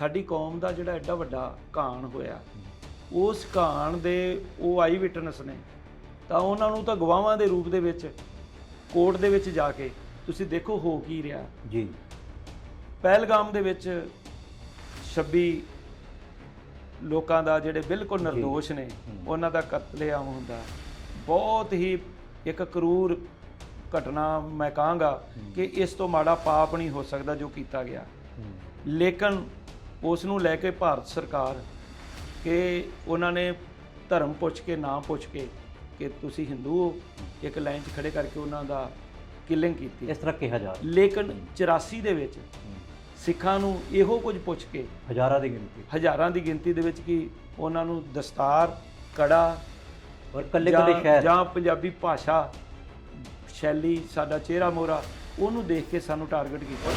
ਸਾਡੀ ਕੌਮ ਦਾ ਜਿਹੜਾ ਐਡਾ ਵੱਡਾ ਕਾਣ ਹੋਇਆ। ਉਸ ਕਾਣ ਦੇ ਉਹ ਆਈ ਵਿਟਨੈਸ ਨੇ। ਤਾਂ ਉਹਨਾਂ ਨੂੰ ਤਾਂ ਗਵਾਹਾਂ ਦੇ ਰੂਪ ਦੇ ਵਿੱਚ ਕੋਰਟ ਦੇ ਵਿੱਚ ਜਾ ਕੇ ਤੁਸੀਂ ਦੇਖੋ ਹੋ ਕੀ ਰਿਹਾ। ਜੀ। ਪਹਿਲਗਾਮ ਦੇ ਵਿੱਚ 26 ਲੋਕਾਂ ਦਾ ਜਿਹੜੇ ਬਿਲਕੁਲ ਨਿਰਦੋਸ਼ ਨੇ ਉਹਨਾਂ ਦਾ ਕਤਲੇਆਮ ਹੁੰਦਾ। ਬਹੁਤ ਹੀ ਇੱਕ ਕਰੂਰ ਘਟਨਾ ਮੈਂ ਕਹਾਂਗਾ ਕਿ ਇਸ ਤੋਂ ਮਾੜਾ ਪਾਪ ਨਹੀਂ ਹੋ ਸਕਦਾ ਜੋ ਕੀਤਾ ਗਿਆ। ਲੇਕਿਨ ਉਸ ਨੂੰ ਲੈ ਕੇ ਭਾਰਤ ਸਰਕਾਰ ਕਿ ਉਹਨਾਂ ਨੇ ਧਰਮ ਪੁੱਛ ਕੇ ਨਾ ਪੁੱਛ ਕੇ ਕਿ ਤੁਸੀਂ ਹਿੰਦੂ ਹੋ ਇੱਕ ਲਾਈਨ 'ਚ ਖੜੇ ਕਰਕੇ ਉਹਨਾਂ ਦਾ ਕਿਲਿੰਗ ਕੀਤੀ ਇਸ ਤਰ੍ਹਾਂ ਕਿਹਾ ਜਾ ਰਿਹਾ। ਲੇਕਿਨ 84 ਦੇ ਵਿੱਚ ਸਿੱਖਾਂ ਨੂੰ ਇਹੋ ਕੁਝ ਪੁੱਛ ਕੇ ਹਜ਼ਾਰਾਂ ਦੀ ਗਿਣਤੀ। ਹਜ਼ਾਰਾਂ ਦੀ ਗਿਣਤੀ ਦੇ ਵਿੱਚ ਕੀ ਉਹਨਾਂ ਨੂੰ ਦਸਤਾਰ ਕੜਾ ਔਰ ਕੱਲੇ ਕੱਲੇ ਸ਼ਹਿਰ। ਜਾਂ ਪੰਜਾਬੀ ਭਾਸ਼ਾ ਸ਼ੈਲੀ ਸਾਡਾ ਚਿਹਰਾ ਮੋਰਾ ਉਹਨੂੰ ਦੇਖ ਕੇ ਸਾਨੂੰ ਟਾਰਗੇਟ ਕੀਤਾ।